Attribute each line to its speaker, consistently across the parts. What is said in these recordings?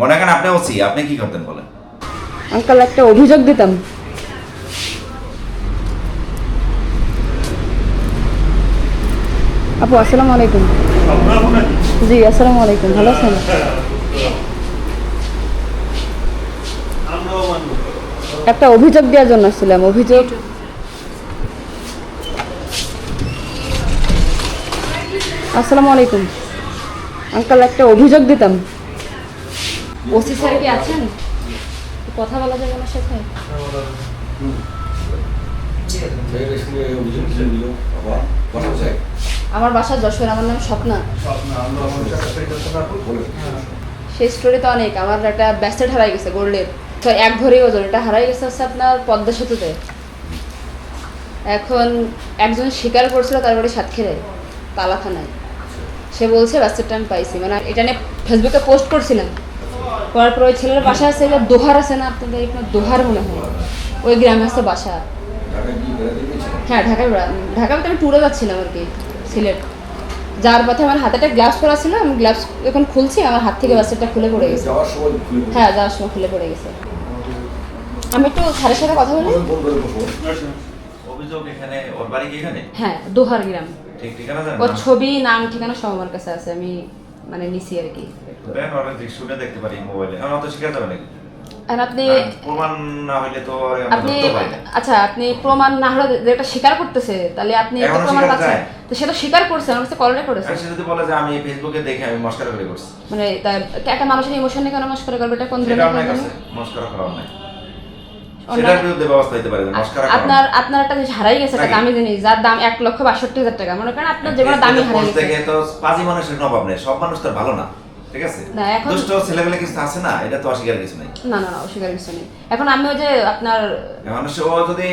Speaker 1: মনে করেন আপনি ওসি, আপনি কি করতেন বলেন?
Speaker 2: আঙ্কাল, একটা অভিযোগ দিতাম। আপু, আসসালামু আলাইকুম। জি, আসসালামু আলাইকুম, ভালো আছেন? একটা অভিযোগ দেওয়ার জন্য আসছিলাম, অভিযোগ। আসসালামু আলাইকুম। আঙ্কাল, একটা অভিযোগ দিতাম। ওসি স্যার কি আছেন? কথা বলা যাবে আমার সাথে? আমার বাসা যশোর, আমার নাম স্বপ্না। সেই স্টোরি তো অনেক, আমার একটা ব্যাসেট হারাই গেছে গোল্ডের। তো এক ভরি ওজন, এটা হারাই গেছে হচ্ছে আপনার পদ্মা সেতুতে। এখন একজন স্বীকার করছিল তার বাড়ি সাতক্ষীরে তালা সে বলছে, ব্যাসেটটা আমি পাইছি। মানে এটা নিয়ে ফেসবুকে পোস্ট করছিলাম। করার পর ওই ছেলের বাসা আছে এটা দোহার আছে না আপনাদের? এখানে দোহার মনে হয়। ওই গ্রামে আছে বাসা। হ্যাঁ ঢাকায় ঢাকায় তো আমি ট্যুরে যাচ্ছিলাম আর কি সিলেট। যার পথে আমার হাতে একটা গ্লাভস পরা ছিল আমি গ্লাভস এখন খুলছি আমার হাত থেকে বাসেটটা খুলে পড়ে গেছে।
Speaker 3: যাওয়ার সময় খুলে পড়ে।
Speaker 2: হ্যাঁ যাওয়ার সময় খুলে পড়ে গেছে। আমি একটু স্যারের সাথে কথা বলি।
Speaker 3: ফোন করে বসবো।
Speaker 1: অভিযোগ এখানে ওর বাড়ি এখানে?
Speaker 2: হ্যাঁ দোহার গ্রাম।
Speaker 1: ঠিক ঠিকানা
Speaker 2: ওর ছবি নাম ঠিকানা সব আমার কাছে আছে। আমি মানে নিছি আর কি।
Speaker 1: দেখতে পারি মোবাইলে আমার তো শিখে যাবে নাকি?
Speaker 2: আর আপনি
Speaker 1: প্রমাণ না হইলে তো
Speaker 2: আপনি। আচ্ছা আপনি প্রমাণ না হলে যেটা স্বীকার করতেছে তাহলে আপনি প্রমাণ পাচ্ছেন। তো সেটা স্বীকার করছে আমার কাছে কলরে করেছে।
Speaker 1: সে যদি বলে যে আমি ফেসবুকে দেখে আমি মস্কারা করে করছি।
Speaker 2: মানে একটা মানুষের ইমোশন নিয়ে কেন মস্করা করবে? এটা কোন ধরনের
Speaker 1: মস্কারা করা নাই। সেটার বিরুদ্ধে ব্যবস্থা হইতে পারে
Speaker 2: আপনার আপনার একটা জিনিস হারাই গেছে একটা দামি জিনিস যার দাম এক লক্ষ বাষট্টি হাজার টাকা। মনে করেন আপনার যেগুলো দামি হারাই গেছে।
Speaker 1: দেখে তো পাঁচই মানুষের নবাব নেই সব মানুষ তো ভালো না ঠিক আছে? দুষ্ট ছেলেবেলে কিছু আছে না? এটা তো অস্বীকার কিছু নাই।
Speaker 2: না না না অস্বীকার কিছু নেই। এখন আমি ওই যে আপনার
Speaker 1: মানুষ ও যদি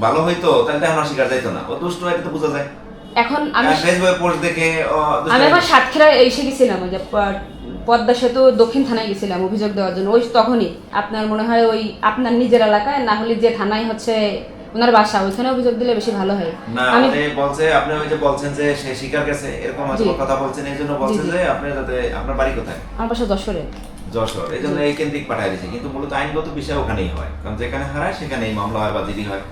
Speaker 1: ভালো হইতো তাহলে তো এখন অস্বীকার যাইতো না। ও দুষ্ট এটা তো বোঝা যায়।
Speaker 2: এখন আমি
Speaker 1: ফেসবুকে পোস্ট দেখে
Speaker 2: আমি এখন সাতক্ষীরা এসে গেছিলাম ওই যে প- পদ্মা সেতু দক্ষিণ থানায় গেছিলাম অভিযোগ দেওয়ার জন্য। ওই তখনই আপনার মনে হয় ওই আপনার নিজের এলাকায় না হলে যে থানায় হচ্ছে ওনার বাসা ওইখানে অভিযোগ দিলে বেশি ভালো হয়?
Speaker 1: না
Speaker 2: আমি
Speaker 1: বলছে আপনি ওই যে বলছেন যে সে গেছে এরকম কথা বলছেন এই জন্য বলছে
Speaker 2: জি, জি।
Speaker 1: যে আপনি যাতে আপনার বাড়ি কোথায়?
Speaker 2: আমার বাসা যশোরে।
Speaker 1: যশোর এই জন্য এই কেন্দ্রিক পাঠায় দিয়েছে। কিন্তু মূলত আইনগত বিষয় ওখানেই হয় কারণ যেখানে হারায় সেখানে মামলা হয় বা জিডি হয়।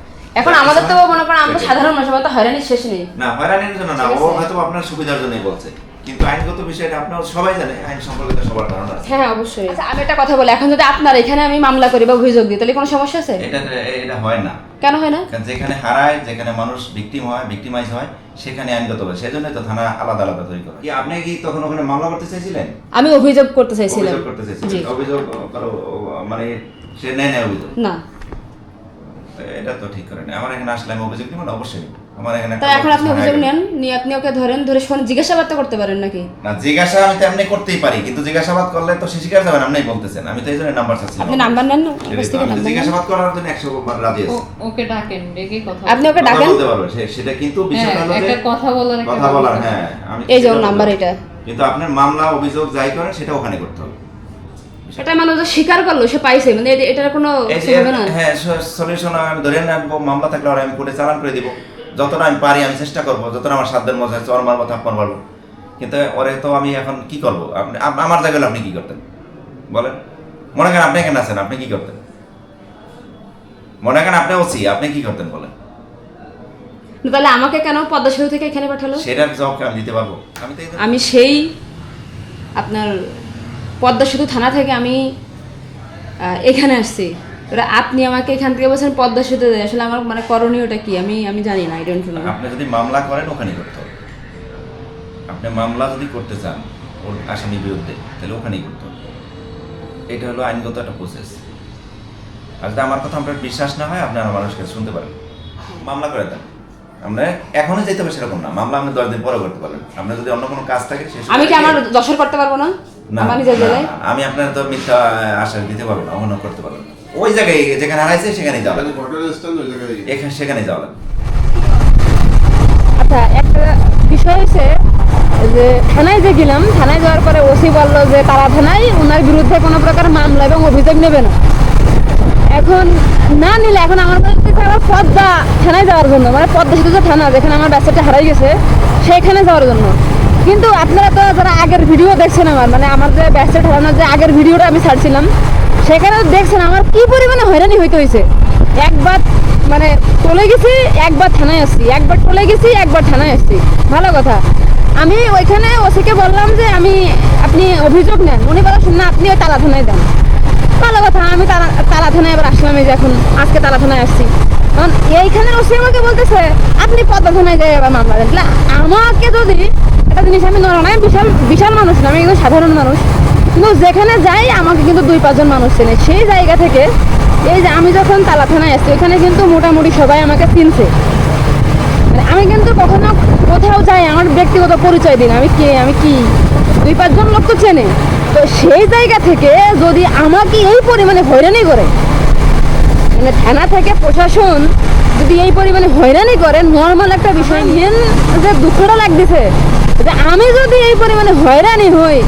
Speaker 2: এখন আমাদের তো মনে করেন আমরা সাধারণ মানুষ তো হয়রানির শেষ নেই।
Speaker 1: না হয়রানির জন্য না ও হয়তো আপনার সুবিধার জন্যই বলছে। কিন্তু আইনগত বিষয়টা আপনার সবাই জানে আইন সম্পর্কে সবার ধারণা আছে।
Speaker 2: হ্যাঁ অবশ্যই। আচ্ছা আমি একটা কথা বলি এখন যদি আপনার এখানে আমি মামলা করি বা অভিযোগ দিই তাহলে কোনো সমস্যা আছে?
Speaker 1: এটা এটা হয় না।
Speaker 2: কেন হয় না?
Speaker 1: কারণ যেখানে হারায় যেখানে মানুষ ভিকটিম হয় ভিকটিমাইজ হয় সেখানে আইনগত হয়। সেজন্য তো থানা আলাদা আলাদা তৈরি করে কি আপনি কি তখন ওখানে মামলা করতে চাইছিলেন?
Speaker 2: আমি অভিযোগ করতে চাইছিলাম।
Speaker 1: অভিযোগ করতে চাইছিলেন। অভিযোগ মানে সে নেয় না অভিযোগ?
Speaker 2: না।
Speaker 1: এটা তো ঠিক করে না আমার এখানে আসলে আমি অভিযোগ নিব না অবশ্যই। আমার এখানে
Speaker 2: তা এখন আপনি অভিযোগ নেন নিয়ে আপনি ওকে ধরেন ধরে শোন জিজ্ঞাসাবাদ তো করতে পারেন নাকি?
Speaker 1: না জিজ্ঞাসা আমি তো এমনি করতেই পারি কিন্তু জিজ্ঞাসাবাদ করলে তো সে স্বীকার যাবেন আপনি বলতেছেন। আমি তো এই জন্য নাম্বার চাচ্ছি
Speaker 2: আপনি নাম্বার নেন না।
Speaker 1: জিজ্ঞাসাবাদ করার জন্য একশো বার রাজি আছি।
Speaker 4: ওকে ডাকেন ডেকে কথা
Speaker 2: আপনি ওকে ডাকেন?
Speaker 1: বলতে পারবে সেটা কিন্তু
Speaker 4: হ্যাঁ,
Speaker 1: বিষয়টা হলো
Speaker 4: একটা কথা বলার
Speaker 1: কথা বলার হ্যাঁ আমি
Speaker 2: এই যে নাম্বার এটা।
Speaker 1: কিন্তু আপনার মামলা অভিযোগ যাই করেন সেটা ওখানে করতে হবে।
Speaker 2: এটা মানে যে স্বীকার করল সে পাইছে মানে এটার কোনো
Speaker 1: এই
Speaker 2: হবে না?
Speaker 1: হ্যাঁ সলিউশন আমি ধরে রাখব মামলা থাকলে আমি কোর্টে চালান করে দিব। যতটা আমি পারি আমি চেষ্টা করব যতটা আমার সাধ্যের মধ্যে আছে ওর মারবো থাপ্পন মারবো। কিন্তু ওরে তো আমি এখন কি করব? আপনি আমার জায়গায় আপনি কি করতেন? বলেন। মনে করেন আপনি এখানে আছেন আপনি কি করতেন? মনে করেন আপনি ওসি আপনি কি করতেন বলেন।
Speaker 2: তাহলে আমাকে কেন পদ্মা সেতু থেকে এখানে পাঠালো?
Speaker 1: সেটার জবাবকে আমি দিতে পারব? আমি তো
Speaker 2: আমি সেই আপনার পদ্মা সেতু থানা থেকে আমি এখানে আসছি। এবার আপনি আমাকে এখান থেকে বলছেন পদ্মা সেতু আসলে আমার মানে করণীয়টা কি? আমি আমি জানি না আই ডোন্ট নো
Speaker 1: আপনি যদি মামলা করেন ওখানেই করতে হবে। আপনি মামলা যদি করতে চান ওর আসামির বিরুদ্ধে তাহলে ওখানেই করতে হবে। এটা হলো আইনগত একটা প্রসেস আর যদি আমার কথা আপনার বিশ্বাস না হয় আপনি আমার মানুষকে শুনতে পারেন। মামলা করে দেন। আমরা এখনই যেতে হবে সেরকম না। মামলা আপনি দশ দিন পরে করতে পারবেন। আপনার যদি অন্য কোনো কাজ থাকে
Speaker 2: আমি কি আমার যশোর করতে পারব না,
Speaker 1: আমি আপনার তো মিথ্যা আশ্বাস দিতে পারব না অন্য করতে পারব না। ওই জায়গায় যেখানে হারাইছে সেখানেই যাওয়া লাগবে।
Speaker 3: ঘটনাস্থল ওই জায়গায়
Speaker 1: এখানে সেখানেই যাওয়া লাগবে
Speaker 2: আচ্ছা একটা বিষয় হচ্ছে যে থানায় যে গেলাম থানায় যাওয়ার পরে ওসি বলল যে তারা থানায় ওনার বিরুদ্ধে কোনো প্রকার মামলা এবং অভিযোগ নেবে না। এখন না নিলে এখন আমার কাছে আবার পদ্মা থানায় যাওয়ার জন্য মানে পদ্মা সেতু যে থানা যেখানে আমার বাচ্চাটা হারাই গেছে সেখানে যাওয়ার জন্য। কিন্তু আপনারা তো যারা আগের ভিডিও দেখছেন আমার মানে আমার যে ব্যাসে ঠেলানোর যে আগের ভিডিওটা আমি ছাড়ছিলাম সেখানে দেখছেন আমার কি পরিমাণে হয়রানি হইতে হয়েছে একবার মানে চলে গেছি, একবার থানায় আসছি। একবার টলে গেছি, একবার থানায় আসছি। ভালো কথা। আমি ওইখানে ওসিকে বললাম যে, আমি, আপনি অভিযোগ নেন। উনি বলেন না আপনি ওই তালা থানায় দেন। ভালো কথা, আমি তালা তালা থানায় এবার আসলাম এই যে এখন, আজকে তালা থানায় আসছি। কারণ এইখানে ওসি আমাকে বলতেছে, আপনি পদ্মা থানায় যাই এবার মামলা দেন। আমাকে যদি একটা জিনিস, আমি নরম বিশাল বিশাল মানুষ না, আমি একদম সাধারণ মানুষ। কিন্তু যেখানে যাই, আমাকে কিন্তু দুই পাঁচজন মানুষ চেনে। সেই জায়গা থেকে এই যে আমি যখন তালা থানায় আসছি, ওখানে কিন্তু মোটামুটি সবাই আমাকে চিনছে। মানে আমি কিন্তু কখনো কোথাও যাই, আমার ব্যক্তিগত পরিচয় দিন আমি কে? আমি কি? দুই পাঁচজন লোক তো চেনে। তো সেই জায়গা থেকে যদি আমাকে এই পরিমাণে হয়রানি করে মানে থানা থেকে প্রশাসন যদি এই পরিমাণে হয়রানি করে নর্মাল একটা বিষয়। মেন যে দুঃখটা লাগতেছে, যে আমি যদি এই পরিমাণে হয়রানি হই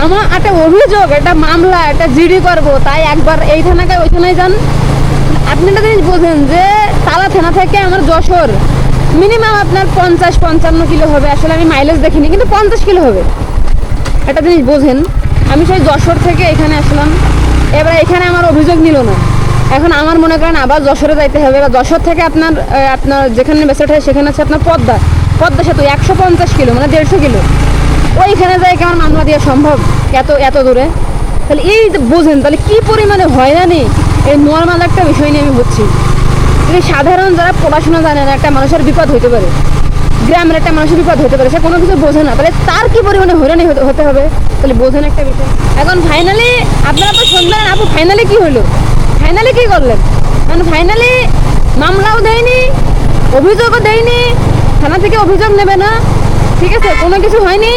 Speaker 2: আমার একটা অভিযোগ, একটা মামলা, একটা জিডি করব, তাই একবার এই থানাকে, ওই থানায় যান। আপনি একটা জিনিস বোঝেন যে তালা থানা থেকে আমার যশোর মিনিমাম আপনার পঞ্চাশ, পঞ্চান্ন কিলো হবে। আসলে আমি মাইলেজ দেখিনি, কিন্তু পঞ্চাশ কিলো হবে। একটা জিনিস বোঝেন, আমি সেই যশোর থেকে এখানে আসলাম। এবার এখানে আমার অভিযোগ নিল না। এখন আমার মনে করেন আবার যশোরে যাইতে হবে। বা যশোর থেকে আপনার আপনার যেখানে বেসেট হয় সেখানে আছে আপনার পদ্মা। পদ্মা সেতু একশো পঞ্চাশ কিলো মানে দেড়শো কিলো। ওইখানে যাই কেমন মামলা দেওয়া সম্ভব? এত এত দূরে? তাহলে এই বোঝেন, তাহলে কি পরিমাণে হয়রানি? এই নর্মাল একটা বিষয় নিয়ে আমি হচ্ছি সাধারণ যারা পড়াশোনা জানে না, একটা মানুষের বিপদ হইতে পারে, গ্রামের একটা মানুষের বিপদ হতে পারে, সে কোনো কিছু বোঝে না, তাহলে তার কি পরিমাণে হয়রানি হতে- হবে? তাহলে বোঝেন একটা বিষয়। এখন ফাইনালি আপনারা তো শুনবেন আপু ফাইনালি কি হলো? ফাইনালি কি করলেন? কারণ ফাইনালি মামলাও দেয়নি, অভিযোগও দেয়নি, থানা থেকে অভিযোগ নেবে না ঠিক আছে, কোনো কিছু হয়নি।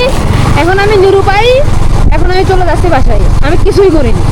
Speaker 2: এখন আমি নিরুপায় এখন আমি চলে যাচ্ছি বাসায়। আমি কিছুই করিনি।